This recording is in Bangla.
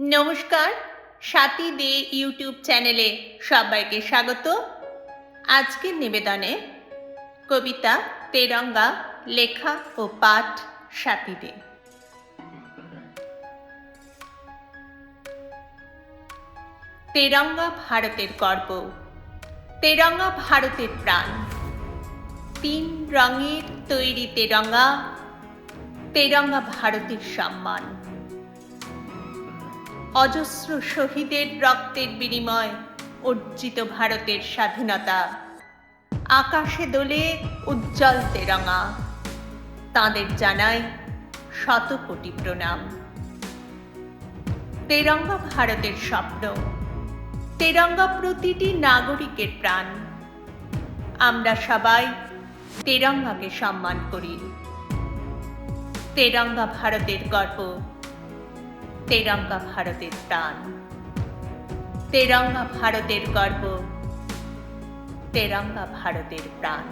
নমস্কার, সাথী দে ইউটিউব চ্যানেলে সবাইকে স্বাগত। আজকের নিবেদনে কবিতা, তেরঙ্গা, লেখা ও পাঠ সাথী দে। তেরঙ্গা ভারতের গর্ব, তেরঙ্গা ভারতের প্রাণ। তিন রঙের তৈরি তেরঙ্গা তেরঙ্গা ভারতের সম্মান। অজস্র শহীদের রক্তের বিনিময়, অর্জিত ভারতের স্বাধীনতা। আকাশে দোলে উজ্জ্বল তেরঙা তাঁদের জানাই শত কোটি প্রণাম। তেরঙ্গা ভারতের স্বপ্ন। তেরঙ্গা প্রতিটি নাগরিকের প্রাণ। আমরা সবাই তেরঙ্গাকে সম্মান করি। তেরঙ্গা ভারতের গর্ব। তেরঙ্গা ভারতের প্রাণ। তেরঙ্গা ভারতের গর্ব। তেরঙ্গা ভারতের প্রাণ।